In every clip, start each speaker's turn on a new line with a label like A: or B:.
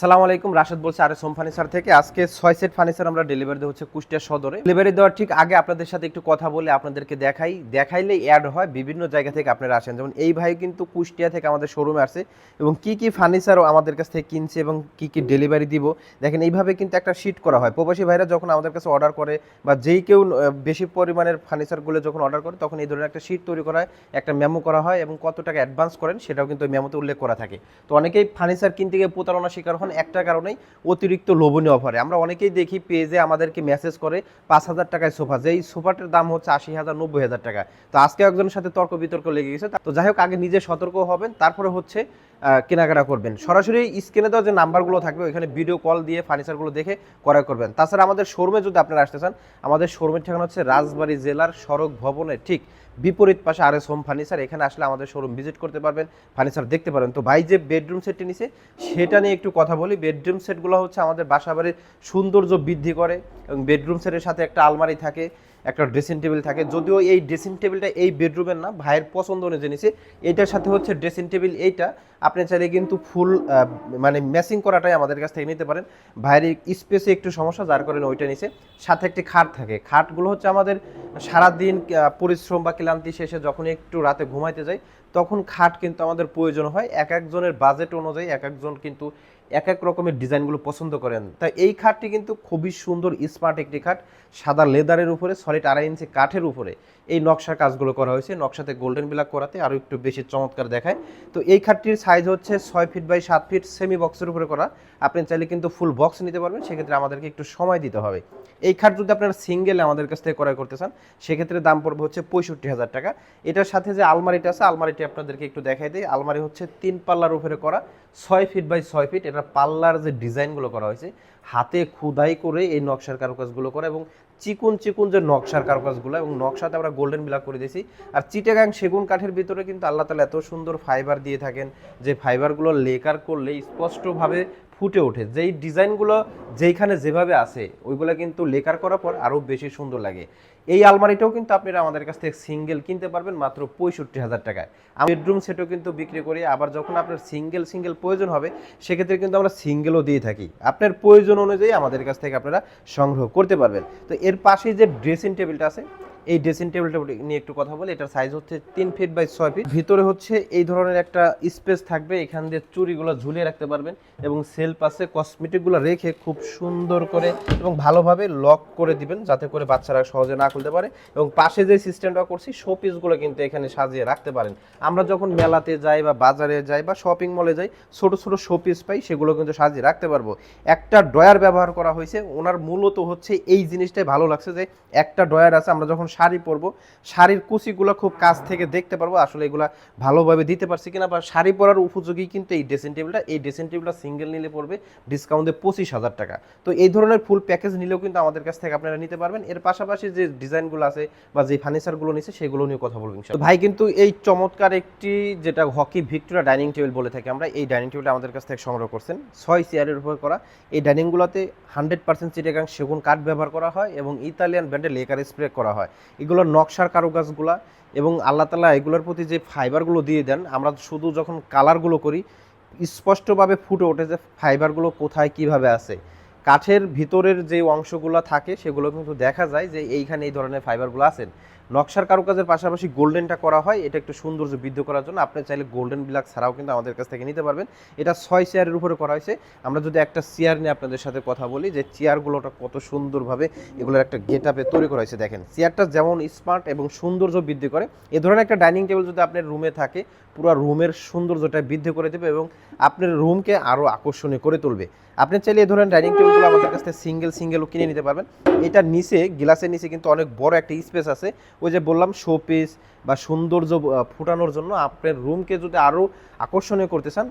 A: সালাম আলাইকুম, রাশেদ বলছি আর সোম ফার্নিচার থেকে। আজকে ছয় সেট ফার্নিচার আমরা ডেলিভারি হচ্ছে কুষ্টিয়া সদরে। ডেলিভারি দেওয়ার ঠিক আগে আপনাদের সাথে একটু কথা বলে আপনাদেরকে দেখাই। দেখাইলে অ্যাড হয়, বিভিন্ন জায়গা থেকে আপনারা আসেন। যেমন এই ভাই কিন্তু কুষ্টিয়া থেকে আমাদের শোরুমে আসছে এবং কি কি ফার্নিচারও আমাদের কাছ থেকে কিনছে এবং কি কি ডেলিভারি দিব। দেখেন এইভাবে কিন্তু একটা শিট করা হয়। প্রবাসী ভাইরা যখন আমাদের কাছে অর্ডার করে বা যেই কেউ বেশি পরিমাণের ফার্নিচারগুলো যখন অর্ডার করে, তখন এই ধরনের একটা শিট তৈরি করা হয়, একটা মেমো করা হয় এবং কত টাকা অ্যাডভান্স করেন সেটাও কিন্তু মেমোতে উল্লেখ করা থাকে। তো অনেকেই ফার্নিচার কিনতে গিয়ে প্রতারণা শিকার হন একটা কারণেই অতিরিক্ত লোভনীয় অফারে। আমরা অনেকেই দেখি পেজে আমাদেরকে মেসেজ করে পাঁচ হাজার টাকায় সোফা। যেই সোফাটার দাম হচ্ছে আশি হাজার, নব্বই হাজার টাকা। তো আজকে একজনের সাথে তর্ক বিতর্ক লেগে গেছে। তো যাই হোক, আগে নিজে সতর্ক হবেন, তারপরে হচ্ছে কেনাকাটা করবেন। সরাসরি স্ক্রিনে দেওয়া যে নাম্বারগুলো থাকবে, ওইখানে ভিডিও কল দিয়ে ফার্নিচারগুলো দেখে ক্রয় করবেন। তাছাড়া আমাদের শোরুমে যদি আপনারা আসতে চান, আমাদের শোরুমের ঠিকানা হচ্ছে রাজবাড়ী জেলার সড়ক ভবনে ঠিক বিপরীত পাশে আর এস হোম ফার্নিচার, এখানে আসলে আমাদের শোরুম ভিজিট করতে পারবেন, ফার্নিচার দেখতে পারবেন তো ভাই যে বেডরুম সেটটি নিছে, সেটা নিয়ে একটু কথা বলি। বেডরুম সেটগুলো হচ্ছে আমাদের বাসাবাড়ির সৌন্দর্য বৃদ্ধি করে এবং বেডরুম সেটের সাথে একটা আলমারি থাকে, একটা ড্রেসিং টেবিল থাকে। যদিও এই ড্রেসিং টেবিলটা এই বেডরুমের না, ভাইয়ের পছন্দ অনুযায়ী নিছে। এটার সাথে হচ্ছে ড্রেসিং টেবিল এইটা আপনি চাইলে কিন্তু ফুল মানে ম্যাচিং করাটাই আমাদের কাছ থেকে নিতে পারেন। ভাইয়ের স্পেসে একটু সমস্যা, যার কারণে ওইটা নিছে। সাথে একটি খাট থাকে। খাটগুলো হচ্ছে আমাদের সারাদিন পরিশ্রম বা ক্লান্তি শেষে যখন একটু রাতে ঘুমাইতে যাই, তখন খাট কিন্তু আমাদের প্রয়োজন হয়। এক একজনের বাজেট অনুযায়ী এক একজন কিন্তু এক এক রকমের ডিজাইনগুলো পছন্দ করেন। তাই এই খাটটি কিন্তু খুবই সুন্দর স্মার্ট একটি খাট। সাদা লেদারের উপরে সলিড আড়াই ইঞ্চি কাঠের উপরে এই নকশার কাজগুলো করা হয়েছে। নকশাতে গোল্ডেন বিলাক করাতে আরও একটু বেশি চমৎকার দেখায়। তো এই খাটটির সাইজ হচ্ছে ছয় ফিট বাই সাত ফিট সেমি বক্সের উপরে করা। আপনি চাইলে কিন্তু ফুল বক্স নিতে পারবেন, সেক্ষেত্রে আমাদেরকে একটু সময় দিতে হবে। এই খাট যদি আপনারা সিঙ্গেলে আমাদের কাছ থেকে ক্রয় করতে চান, সেক্ষেত্রে দাম পড়বে হচ্ছে পঁয়ষট্টি হাজার টাকা। এটার সাথে যে আলমারিটা আছে, আলমারিটি আপনাদেরকে একটু দেখাই দিই। আলমারি হচ্ছে তিন পাল্লার উপরে করা, ছয় ফিট বাই ছয় ফিট এটা পাল্লার যে ডিজাইনগুলো করা হয়েছে, হাতে খুদাই করে এই নকশার কারুকাজগুলো করা এবং চিকুন চিকুন যে নকশার কারুকাজগুলো এবং নকশাতে আমরা গোল্ডেন বিলাক করে দিয়েছি। আর চিটাগাং সেগুন কাঠের ভিতরে কিন্তু আল্লাহ তালা এত সুন্দর ফাইবার দিয়ে থাকেন যে ফাইবারগুলো লেকার করলে স্পষ্টভাবে ফুটে ওঠে। যেই ডিজাইনগুলো যেইখানে যেভাবে আছে, ওইগুলো কিন্তু লেকার করার পর আরও বেশি সুন্দর লাগে। এই আলমারিটাও কিন্তু আপনারা আমাদের কাছ থেকে সিঙ্গেল কিনতে পারবেন মাত্র পঁয়ষট্টি হাজার টাকায়। আমি বেডরুম সেটও কিন্তু বিক্রি করি, আবার যখন আপনার সিঙ্গেল সিঙ্গেল প্রয়োজন হবে, সেক্ষেত্রে কিন্তু আমরা সিঙ্গেলও দিয়ে থাকি। আপনার প্রয়োজন অনুযায়ী আমাদের কাছ থেকে আপনারা সংগ্রহ করতে পারবেন। তো এর পাশেই যে ড্রেসিং টেবিলটা আছে এই ড্রেসিং টেবিলটা নিয়ে একটু কথা বলি। এটার সাইজ হচ্ছে তিন ফিট বাই ছয় ফিট ভিতরে হচ্ছে এই ধরনের একটা স্পেস থাকবে। এখান দিয়ে চুরিগুলো ঝুলিয়ে রাখতে পারবেন এবং সেল পাশে কসমেটিকগুলো রেখে খুব সুন্দর করে এবং ভালোভাবে লক করে দিবেন যাতে করে বাচ্চারা সহজে না খুলতে পারে। এবং পাশে যে সিস্টেমটা করছি শো পিসগুলো কিন্তু এখানে সাজিয়ে রাখতে পারেন। আমরা যখন মেলাতে যাই বা বাজারে যাই বা শপিং মলে যাই, ছোট ছোট শো পিস পাই, সেগুলো কিন্তু সাজিয়ে রাখতে পারব। একটা ড্রয়ার ব্যবহার করা হয়েছে। ওনার মূলত হচ্ছে এই জিনিসটাই ভালো লাগছে যে একটা ড্রয়ার আছে। আমরা যখন শাড়ি পরবো। শাড়ির কুচিগুলো খুব কাছ থেকে দেখতে পারব। আসলে এগুলা ভালোভাবে দিতে পারছি কিনা, বা শাড়ি পরার উপযোগী কিন্তু এই ড্রেসিং টেবিলটা এই ড্রেসিং টেবিলটা সিঙ্গেল নিলে পড়বে ডিসকাউন্টে পঁচিশ হাজার টাকা। তো এই ধরনের ফুল প্যাকেজ নিলেও কিন্তু আমাদের কাছ থেকে আপনারা নিতে পারবেন। এর পাশাপাশি যে ডিজাইনগুলো আছে, বা যে ফার্নিচারগুলো নিচ্ছে সেগুলো নিয়ে কথা বলব ইনশাআল্লাহ। ভাই, কিন্তু এই চমৎকার একটি যেটা হকি ভিক্টোরিয়া ডাইনিং টেবিল বলে থাকি আমরা, এই ডাইনিং টেবিলটা আমাদের কাছ থেকে সংগ্রহ করছেন। ছয় চেয়ারের উপর করা। এই ডাইনিংগুলোতে হান্ড্রেড পার্সেন্ট চিটাগাং সেগুন কাঠ ব্যবহার করা হয় এবং ইতালিয়ান ব্র্যান্ডের লেকার স্প্রে করা হয়। এগুলোর নকশার কারুকাজগুলা এবং আল্লাহ তালা এগুলোর প্রতি যে ফাইবারগুলো দিয়ে দেন, আমরা শুধু যখন কালারগুলো করি, স্পষ্টভাবে ফুটে ওঠে যে ফাইবারগুলো কোথায়, কীভাবে আছে। কাঠের ভিতরের যে অংশগুলো থাকে, সেগুলো কিন্তু দেখা যায় যে এইখানে এই ধরনের ফাইবারগুলো আছেন। নকশার কারুকাজের পাশাপাশি গোল্ডেনটা করা হয়, এটা একটু সৌন্দর্য বৃদ্ধি করার জন্য। আপনি চাইলে গোল্ডেন ব্ল্যাক ছাড়াও কিন্তু আমাদের কাছ থেকে নিতে পারবেন। এটা ছয় চেয়ারের উপরে করা হয়েছে। আমরা যদি একটা চেয়ার নিয়ে আপনাদের সাথে কথা বলি, যে চেয়ারগুলোটা কত সুন্দরভাবে এগুলোর একটা গেট আপে তৈরি করা হয়েছে, দেখেন। চেয়ারটা যেমন স্মার্ট এবং সৌন্দর্য বৃদ্ধি করে, এ ধরনের একটা ডাইনিং টেবিল যদি আপনার রুমে থাকে, পুরো রুমের সৌন্দর্যটা বৃদ্ধি করে দেবে এবং আপনার রুমকে আরও আকর্ষণীয় করে তুলবে। আপনি চাইলে এই ধরনের ডাইনিং টেবিলগুলো আমাদের কাছ থেকে সিঙ্গেল, সিঙ্গেলও কিনে নিতে পারবেন। এটার নিচে, গ্লাসের নিচে কিন্তু অনেক বড় একটা স্পেস আছে। ওই যে বললাম শো পিস বা সৌন্দর্য ফুটানোর জন্য আপনার রুমকে যদি আরও আকর্ষণীয় করতে চান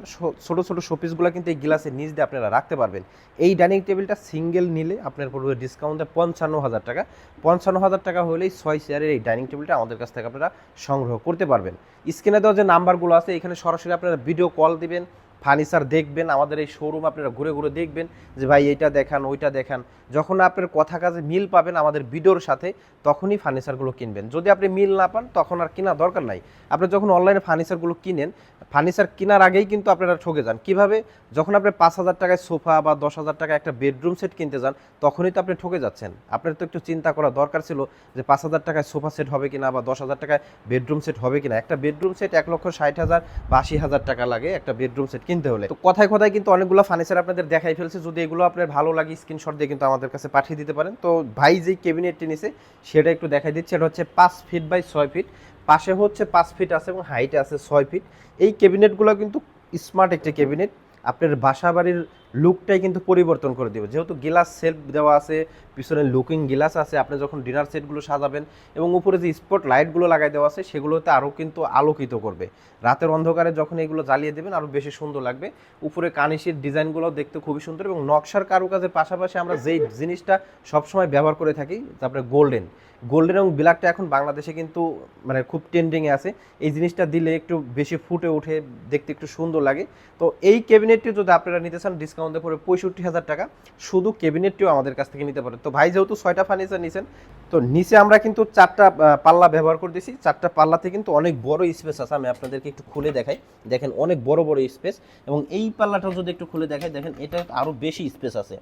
A: ছোটো, ছোট শোপিসগুলো কিন্তু এই গ্লাসের নিচ দিয়ে আপনারা রাখতে পারবেন। এই ডাইনিং টেবিলটা সিঙ্গেল নিলে আপনার পড়বে ডিসকাউন্টে পঞ্চান্ন হাজার টাকা। পঞ্চান্ন হাজার টাকা হলেই ছয় চেয়ারের এই ডাইনিং টেবিলটা আমাদের কাছ থেকে আপনারা সংগ্রহ করতে পারবেন। স্ক্রিনে দেওয়া যে নাম্বারগুলো আছে, এখানে সরাসরি আপনারা ভিডিও কল দিবেন। ফার্নিচার দেখবেন, আমাদের এই শোরুম আপনারা ঘুরে ঘুরে দেখবেন যে ভাই এইটা দেখান, ওইটা দেখান। যখন আপনার কথা কাজে মিল পাবেন আমাদের ভিডিওর সাথে, তখনই ফার্নিচারগুলো কিনবেন। যদি আপনি মিল না পান, তখন আর কেনা দরকার নাই। আপনি যখন অনলাইনে ফার্নিচারগুলো কিনেন ফার্নিচার কেনার আগেই কিন্তু আপনারা ঠকে যান। কীভাবে? যখন আপনি পাঁচ হাজার টাকায় সোফা বা দশ হাজার টাকায় একটা বেডরুম সেট কিনতে যান, তখনই তো আপনি ঠকে যাচ্ছেন। আপনার তো একটু চিন্তা করা দরকার ছিল যে পাঁচ হাজার টাকায় সোফা সেট হবে কিনা বা দশ হাজার টাকায় বেডরুম সেট হবে কিনা। একটা বেডরুম সেট এক লক্ষ ষাট হাজার বা আশি হাজার টাকা লাগে একটা বেডরুম সেট কিনতে হলে। তো কথায় কথায় কিন্তু অনেকগুলো ফার্নিচার আপনাদের দেখাই ফেলছে। যদি এগুলো আপনার ভালো লাগে স্ক্রিনশট দিয়ে কিন্তু আমাদের কাছে পাঠিয়ে দিতে পারেন। তো ভাই যেই ক্যাবিনেটটি নিছে, সেটা একটু দেখাই দিচ্ছে। এটা হচ্ছে পাঁচ ফিট বাই ছয় ফিট পাশে হচ্ছে পাঁচ ফিট আছে এবং হাইটে আছে ছয় ফিট এই ক্যাবিনেটগুলো কিন্তু স্মার্ট একটি ক্যাবিনেট আপনার বাসা বাড়ির লুকটাই কিন্তু পরিবর্তন করে দেবে। যেহেতু গ্লাস সেলফ দেওয়া আছে, পিছনে লুকিং গ্লাস আছে, আপনি যখন ডিনার সেটগুলো সাজাবেন এবং উপরে যে স্পট লাইটগুলো লাগাই দেওয়া আছে, সেগুলোতে আরও কিন্তু আলোকিত করবে। রাতের অন্ধকারে যখন এগুলো জ্বালিয়ে দেবেন আরও বেশি সুন্দর লাগবে। উপরে কানিসের ডিজাইনগুলো দেখতে খুবই সুন্দর এবং নকশার কারুকাজের পাশাপাশি আমরা যেই জিনিসটা সবসময় ব্যবহার করে থাকি, তারপরে গোল্ডেন গোল্ডেন এবং ব্ল্যাকটা এখন বাংলাদেশে কিন্তু মানে খুব ট্রেন্ডিংয়ে আছে। এই জিনিসটা দিলে একটু বেশি ফুটে ওঠে, দেখতে একটু সুন্দর লাগে। তো এই ক্যাবিনেটটি যদি আপনারা নিতে চান ডিসকাউন্টে পড়ে পঁয়ষট্টি হাজার টাকা। শুধু ক্যাবিনেটটিও আমাদের কাছ থেকে নিতে পারেন তো ভাই যেহেতু ছয়টা ফার্নিচার নিছেন, তো নিচে আমরা কিন্তু চারটা পাল্লা ব্যবহার করতেছি চারটা পাল্লাতে কিন্তু অনেক বড় স্পেস আছে। আমি আপনাদেরকে একটু খুলে দেখাই। দেখেন অনেক বড় বড় স্পেস এবং এই পাল্লাটাও যদি একটু খুলে দেখাই, দেখেন এটা আরও বেশি স্পেস আছে।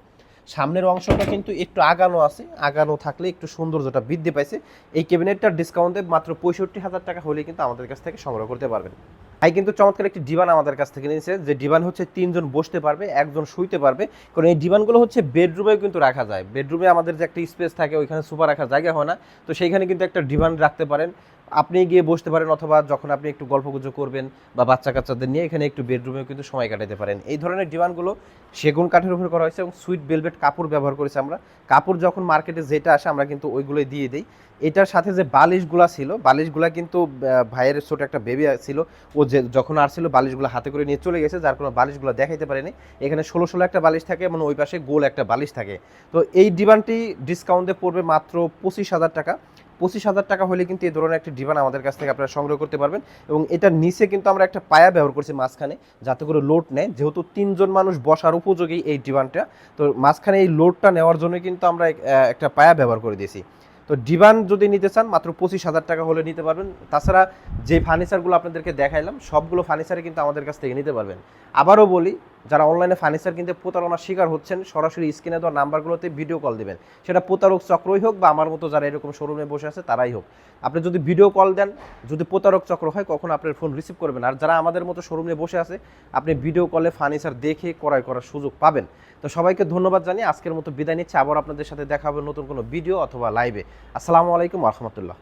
A: সামনের অংশটা কিন্তু একটু আগানো আছে। আগানো থাকলে একটু সৌন্দর্যটা বৃদ্ধি পাইছে। এই ক্যাবিনেটটার ডিসকাউন্টে মাত্র পঁয়ষট্টি হাজার টাকা হলে কিন্তু আমাদের কাছ থেকে সংগ্রহ করতে পারবেন। ভাই কিন্তু চমৎকার একটি ডিভান আমাদের কাছ থেকে নিয়েছে, যে ডিভান হচ্ছে তিনজন বসতে পারবে, একজন শুইতে পারবে। কারণ এই ডিভানগুলো হচ্ছে বেডরুমেও কিন্তু রাখা যায়। বেডরুমে আমাদের যে একটা স্পেস থাকে, ওইখানে সুপার রাখার জায়গা হয় না। তো সেইখানে কিন্তু একটা ডিভান রাখতে পারেন। আপনি গিয়ে বসতে পারেন, অথবা যখন আপনি একটু গল্পগুজব করবেন বা বাচ্চা কাচ্চাদের নিয়ে, এখানে একটু বেডরুমেও কিন্তু সময় কাটাতে পারেন। এই ধরনের ডিভানগুলো সেগুন কাঠের উপর করা হয়েছে এবং সুইট বেলভেট কাপড় ব্যবহার করেছি আমরা। কাপড় যখন মার্কেটে যেটা আসে, আমরা কিন্তু ওইগুলোই দিয়ে দিই। এটার সাথে যে বালিশগুলা ছিল, বালিশগুলা কিন্তু ভাইয়ের ছোট একটা বেবি ছিল। ও যে যখন আসছিল, বালিশগুলো হাতে করে নিয়ে চলে গেছে, যার কোনো বালিশগুলো দেখাইতে পারেনি। এখানে ষোলো ষোলো একটা বালিশ থাকে এবং ওই পাশে গোল একটা বালিশ থাকে। তো এই ডিভানটি ডিসকাউন্টে পড়বে মাত্র পঁচিশ হাজার টাকা। পঁচিশ হাজার টাকা হলে কিন্তু এই ধরনের একটি ডিভান আমাদের কাছ থেকে আপনারা সংগ্রহ করতে পারবেন। এবং এটার নিচে কিন্তু আমরা একটা পায়া ব্যবহার করছি মাঝখানে, যাতে করে লোড নেয়। যেহেতু তিনজন মানুষ বসার উপযোগী এই ডিভানটা তো মাঝখানে এই লোডটা নেওয়ার জন্য কিন্তু আমরা একটা পায়া ব্যবহার করে দিয়েছি। তো ডিভান যদি নিতে চান, মাত্র পঁচিশ হাজার টাকা হলে নিতে পারবেন। তাছাড়া যে ফার্নিচারগুলো আপনাদেরকে দেখাইলাম, সবগুলো ফার্নিচারে কিন্তু আমাদের কাছ থেকে নিতে পারবেন। আবারও বলি যারা অনলাইনে ফার্নিচার কিনতে প্রতারণার শিকার হচ্ছেন, সরাসরি স্ক্রিনে দেওয়া নাম্বারগুলোতে ভিডিও কল দিবেন। সেটা প্রতারক চক্রই হোক বা আমার মতো যারা এরকম শোরুমে বসে আছে, তারাই হোক। আপনি যদি ভিডিও কল দেন, যদি প্রতারক চক্র হয়, কখন আপনার ফোন রিসিভ করবেন আর যারা আমাদের মতো শোরুমে বসে আছে, আপনি ভিডিও কলে ফার্নিচার দেখে ক্রয় করার সুযোগ পাবেন। তো সবাইকে ধন্যবাদ জানিয়ে আজকের মতো বিদায় নিচ্ছে। আবার আপনাদের সাথে দেখা হবে নতুন কোনো ভিডিও অথবা লাইভে আসসালামু আলাইকুম রহমতুল্লাহ।